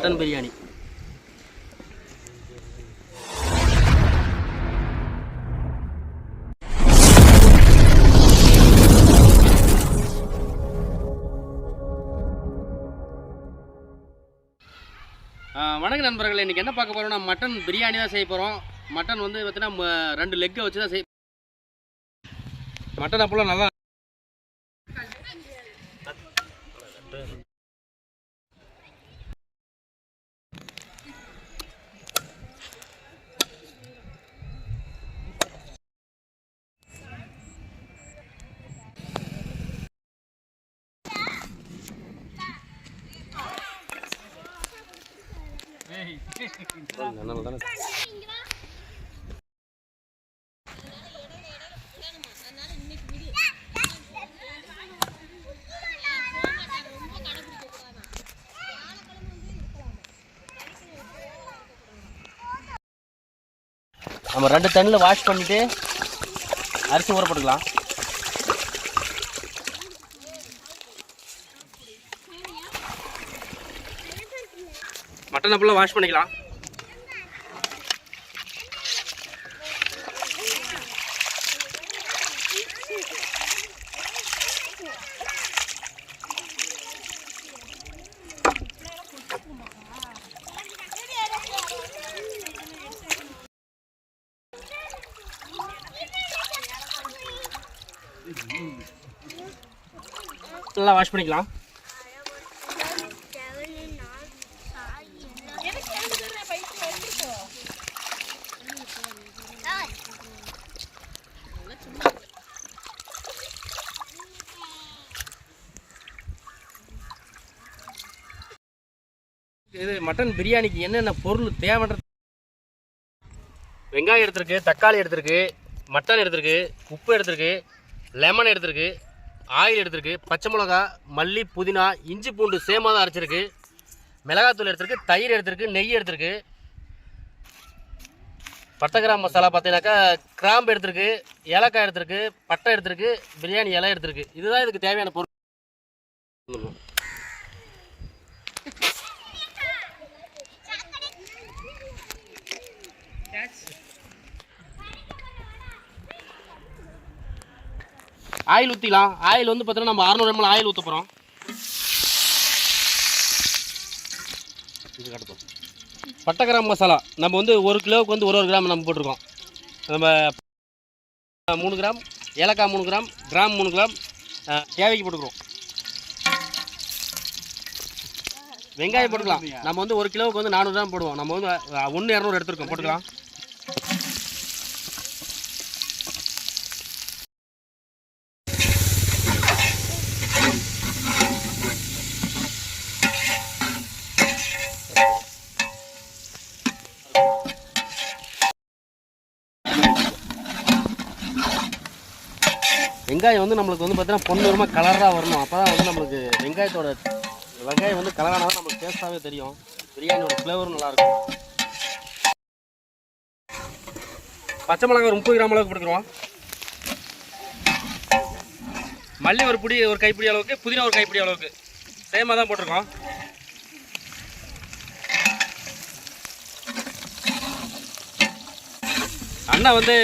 Mutton biryani. வணக்க வணக்கம் நண்பர்களே. இன்றைக்கி என்ன பார்க்க போகிறோம்னா மட்டன் பிரியாணி தான் செய்ய போகிறோம் மட்டன் வந்து பார்த்தீங்கன்னா ம- ரெண்டு லெக்கை வச்சு தான் செய் மட்டன் அப்போல்லாம் நல்லா நம்ம ரெண்டு தண்ணியில் வாஷ் பண்ணிட்டு அரிசி ஊற போட்டுக்கலாம். மட்டன் அப்பெல்லாம் வாஷ் பண்ணிக்கலாம். நல்லா வாஷ் பண்ணிக்கலாம். இது மட்டன் பிரியாணிக்கு என்னென்ன பொருள் தேவைன்றது வெங்காயம் எடுத்திருக்கு தக்காளி எடுத்திருக்கு மட்டன் எடுத்திருக்கு உப்பு எடுத்திருக்கு லெமன் எடுத்திருக்கு ஆயில் எடுத்திருக்கு பச்சை மிளகா மல்லி புதினா இஞ்சி பூண்டு சேமாக தான் அரைச்சிருக்கு. மிளகாத்தூள் எடுத்திருக்கு தயிர் எடுத்திருக்கு நெய் எடுத்திருக்கு. பட்டை கிராம் மசாலா பார்த்தீங்கன்னாக்கா கிராம்பு எடுத்திருக்கு ஏலக்காய் எடுத்திருக்கு பட்டை எடுத்திருக்கு பிரியாணி இலை எடுத்திருக்கு. இதுதான் இதுக்கு தேவையான பொருள். ஆயில் ஊற்றிக்கலாம் ஆயில் வந்து பார்த்தீங்கன்னா நம்ம அறநூறு எம்எல் ஆயில் ஊற்ற போகிறோம் பட்டை கிராம் மசாலா. நம்ம வந்து ஒரு கிலோவுக்கு வந்து ஒரு ஒரு கிராம் நம்ம போட்டிருக்கோம். நம்ம மூணு கிராம் ஏலக்காய் மூணு கிராம் கிராம் மூணு கிராம் தேவைக்கு போட்டுக்கிறோம். வெங்காயம் போட்டுக்கலாம். நம்ம வந்து ஒரு கிலோவுக்கு வந்து நானூறு கிராம் போடுவோம். நம்ம வந்து ஒன்று இரநூறு எடுத்துருக்கோம். போட்டுக்கலாம். வெங்காயம் வந்து நம்மளுக்கு வந்து பார்த்தீங்கன்னா பொன்னிறமாக கலராக வரணும். அப்போ தான் வந்து நம்மளுக்கு வெங்காயத்தோட வெங்காயம் வந்து கலரானா தான் நம்மளுக்கு டேஸ்ட்டாகவே தெரியும். பிரியாணியோட ஃப்ளேவரும் நல்லாயிருக்கும். பச்சை மிளகாய் ஒரு முப்பது கிராம் அளவுக்கு போட்டுக்கிறோம். மல்லி ஒரு பிடி ஒரு கைப்பிடி அளவுக்கு புதினா ஒரு கைப்பிடி அளவுக்கு. சேமாக தான் போட்டிருக்கோம். அண்ணா வந்து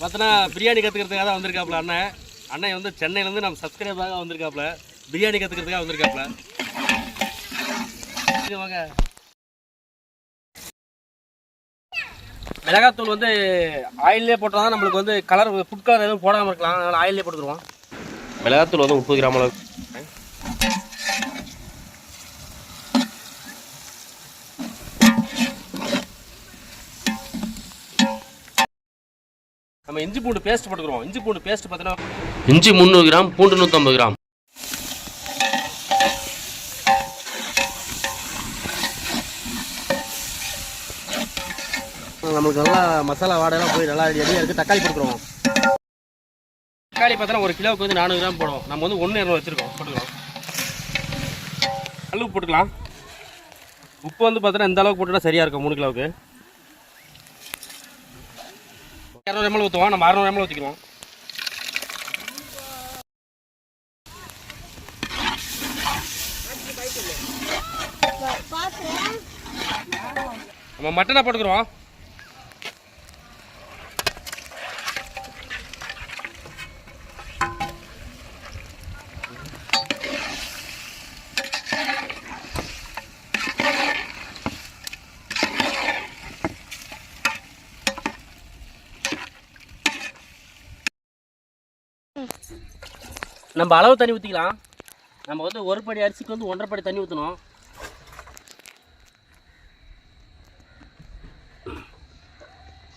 பார்த்தோன்னா பிரியாணி கற்றுக்கிறதுக்காக தான் வந்திருக்காப்புல அண்ணன் அண்ணன் வந்து சென்னையிலேருந்து நம்ம சப்ஸ்கிரைபராக வந்திருக்காப்புல. பிரியாணி கற்றுக்கிறதுக்காக வந்திருக்காப்புல. வாங்க. மிளகாத்தூள் வந்து ஆயிலே போட்டால் தான் நம்மளுக்கு வந்து கலர் ஃபுட் கலர் எதுவும் போடாமல் இருக்கலாம். அதனால் ஆயிலே போட்டுருவோம் மிளகாத்தூள் வந்து முப்பது கிராம் அளவு நம்ம இஞ்சி பூண்டு பேஸ்ட் போட்டுக்கிறோம். இஞ்சி பூண்டு பேஸ்ட் பார்த்தீங்கன்னா இஞ்சி முந்நூறு கிராம் பூண்டு நூற்றம்பது கிராம். நம்மளுக்கு நல்லா மசாலா வாடையெல்லாம் போய் நல்லா ரெடியாக இருக்குது தக்காளி போட்டுக்கிறோம். தக்காளி பார்த்தோன்னா ஒரு கிலோவுக்கு வந்து நானூறு கிராம் போடுவோம் நம்ம வந்து ஒன்று இரநூறு வச்சுருக்கோம். போட்டுக்கிறோம். கல் உப்பு போட்டுக்கலாம். உப்பு வந்து பார்த்தோன்னா இந்த அளவுக்கு போட்டுட்டா சரியாக இருக்கும் மூணு கிலோவுக்கு. இரநூறு எம்எல் ஊற்றுவோம் நம்ம அறநூறு எம்எல் ஊற்றிக்கிறோம் நம்ம மட்டனை போட்டுக்கிறோம். நம்ம அளவு தண்ணி ஊற்றிக்கலாம் நம்ம வந்து ஒரு படி அரிசிக்கு வந்து ஒன்றரை படி தண்ணி ஊற்றணும்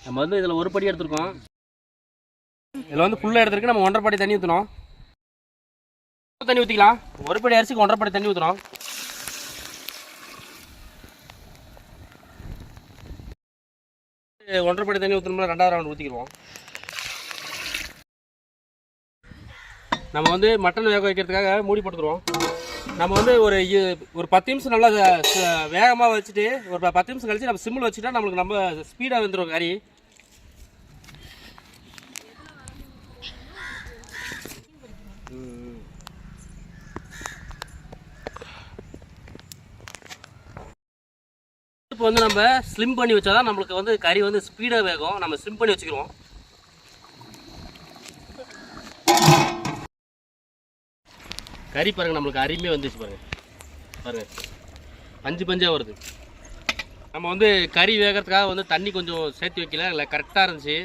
நம்ம வந்து இதில் ஒரு படி எடுத்திருக்கோம். இதில் வந்து ஃபுல்லாக எடுத்துருக்கு. நம்ம ஒன்றரை படி தண்ணி ஊற்றணும் தண்ணி ஊற்றிக்கலாம் ஒரு படி அரிசிக்கு ஒன்றரை படி தண்ணி ஊற்றணும் ஒன்றரை படி தண்ணி ஊற்றணும்னா ரெண்டாவது ரவுண்ட் ஊற்றிக்கிடுவோம் நம்ம வந்து மட்டன் வேக வைக்கிறதுக்காக மூடி போட்டுக்கிறோம் நம்ம வந்து ஒரு இ- ஒரு பத்து நிமிஷம் நல்லா வேகமாக வச்சுட்டு ஒரு பத்து நிமிஷம் கழிச்சு நம்ம சிம்மில் வச்சுட்டா நம்மளுக்கு நம்ம ஸ்பீடாக வந்துடும் கறி. இப்போ வந்து நம்ம ஸ்லிம் பண்ணி வச்சாதான் நம்மளுக்கு வந்து கறி வந்து ஸ்பீடாக வேகும். நம்ம ஸ்லிம் பண்ணி வச்சுக்கிறோம் கறி பாருங்கள் நம்மளுக்கு அருமையாக வந்துச்சு பாருங்கள் பாருங்கள் பஞ்சு பஞ்சாக வருது. நம்ம வந்து கறி வேகிறதுக்காக வந்து தண்ணி கொஞ்சம் சேர்த்து வைக்கல. இல்லை கரெக்டாக இருந்துச்சு.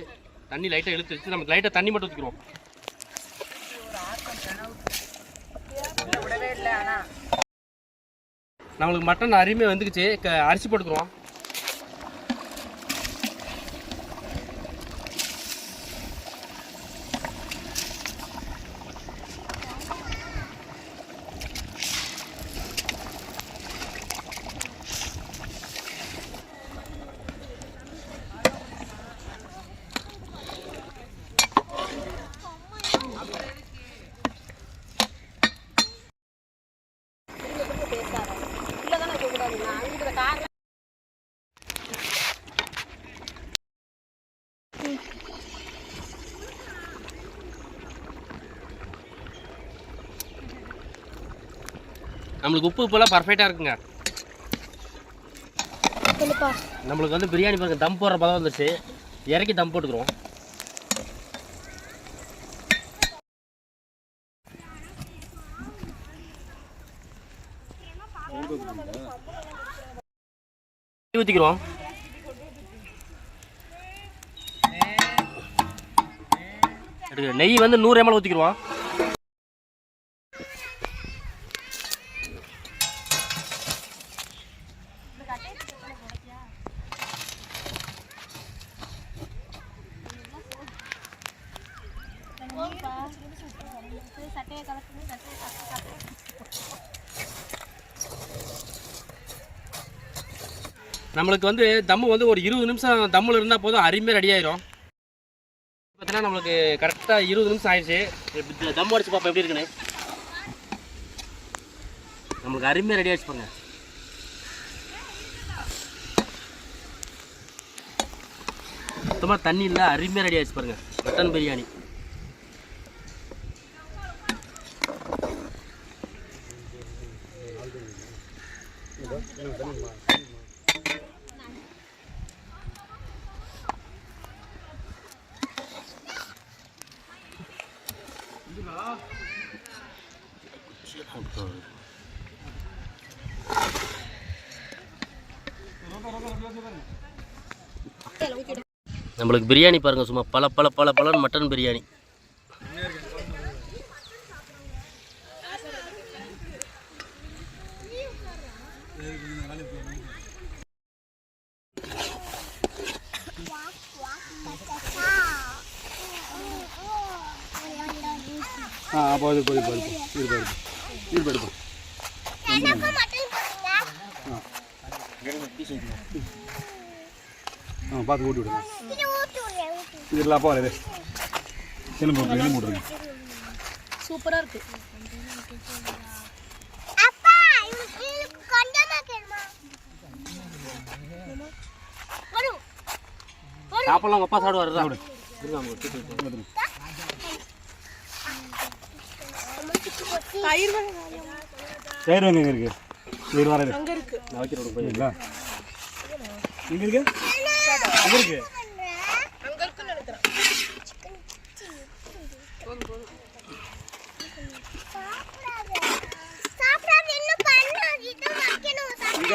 தண்ணி லைட்டாக இழுத்து வச்சு நம்ம லைட்டாக தண்ணி மட்டும் ஊற்றிக்கிறோம் நம்மளுக்கு மட்டன் அருமையாக வந்துக்குச்சு. அரிசி போட்டுக்கிறோம். நம்மளுக்கு உப்பு இப்போலாம் பர்ஃபெக்டாக இருக்குங்க. நம்மளுக்கு வந்து பிரியாணி பாருங்க தம் போடுற பதம் வந்துச்சு இறக்கி தம் போட்டுக்கிறோம். ஊற்றிக்கிறோம் நெய் வந்து நூறு எம்எல் ஊற்றிக்கிறோம் நம்மளுக்கு வந்து தம்மு வந்து ஒரு இருபது நிமிஷம் தம்மில் இருந்தால் போதும் அருமையாக ரெடி ஆயிரும். பார்த்தீங்கன்னா நம்மளுக்கு கரெக்டாக இருபது நிமிஷம் ஆயிடுச்சு. இப்ப தம் அடிச்சு பார்ப்போம் எப்படி இருக்குன்னு. நம்மளுக்கு அருமையாக ரெடி ஆயிடுச்சு பாருங்க. சுத்தமாக தண்ணி இல்லை அருமையாக ரெடி ஆயிடுச்சு பாருங்கள் மட்டன் பிரியாணி. நம்மளுக்கு பிரியாணி பாருங்க சும்மா பல பல பல பலன்னு மட்டன் பிரியாணி. ஆ போது போது போது இது போது இது போது போ ஆ பார்த்து ஊட்டி விடுங்க இதெல்லாம் அப்பா வரது எலும்பு விட்ருங்க எலும்பு விட்ருங்க சூப்பரா இருக்கு அப்பா இவனுக்கு கொஞ்சமா கேளுமா வரும் சாப்பிடலாம் அப்பா சாப்பிடுவாரு தான் சாப்பிடு. தயிர் வாங்க இங்கே இருக்கு இது வரது அங்க இருக்கு நான் வைக்கிறேன் போய் சரிங்களா எங்க இருக்கு? எங்க இருக்கு?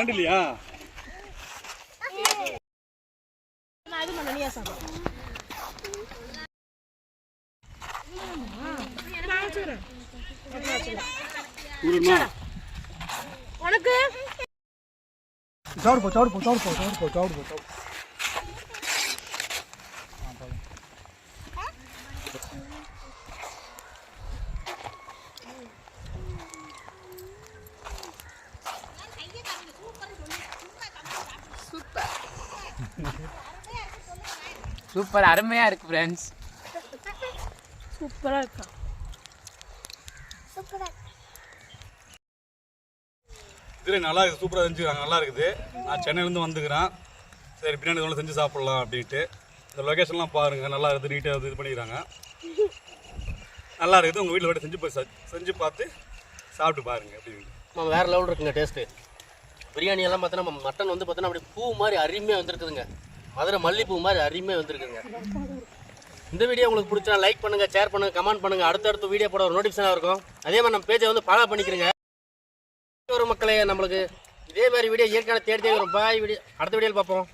இல்லையா நான் இது பண்ண நீயா சாப்பிடு நான் வச்சுக்கிறேன் நான் வச்சுக்கிறேன். ஊருமா உனக்கு சாப்பிடு போ சாப்பிடு போ சாப்பிடு போ போ சாப்பிடு போ சாப்பிடு சூப்பர். அருமையா இருக்கு ஃப்ரெண்ட்ஸ் சூப்பரா இருக்கா? சூப்பரா இதில் நல்லா இருக்குது சூப்பராக செஞ்சுக்கிறாங்க நல்லா இருக்குது. நான் சென்னையிலேருந்து வந்துக்கிறேன். சரி பின்னாடி ஒன்று செஞ்சு சாப்பிட்லாம் அப்படின்ட்டு. இந்த லொக்கேஷன்லாம் பாருங்கள் நல்லா இருக்குது நீட்டாக இது பண்ணிக்கிறாங்க. நல்லா இருக்குது உங்கள் வீட்டில் போய்ட்டு செஞ்சு போய் செஞ்சு பார்த்து சாப்பிட்டு பாருங்க அப்படின்னு நம்ம வேறு லெவல் இருக்குங்க டேஸ்ட்டு பிரியாணி எல்லாம் பார்த்தோன்னா நம்ம மட்டன் வந்து பார்த்தோன்னா அப்படியே பூ மாதிரி அருமையாக வந்துருக்குதுங்க. மதுரை மல்லிப்பூ மாதிரி அருமையாக வந்துருக்குங்க இந்த வீடியோ உங்களுக்கு பிடிச்சா லைக் பண்ணுங்கள் ஷேர் பண்ணுங்கள் கமெண்ட் பண்ணுங்கள் அடுத்தடுத்த வீடியோ போட ஒரு நோட்டிஃபிகேஷனாக இருக்கும். அதே மாதிரி நம்ம பேஜை வந்து ஃபாலோ பண்ணிக்கிறேங்க. ஒரு மக்களே நம்மளுக்கு இதே மாதிரி வீடியோ இயற்கையான தேடி தேடி வரும். பாய் வீடியோ அடுத்த வீடியோவில் பார்ப்போம்.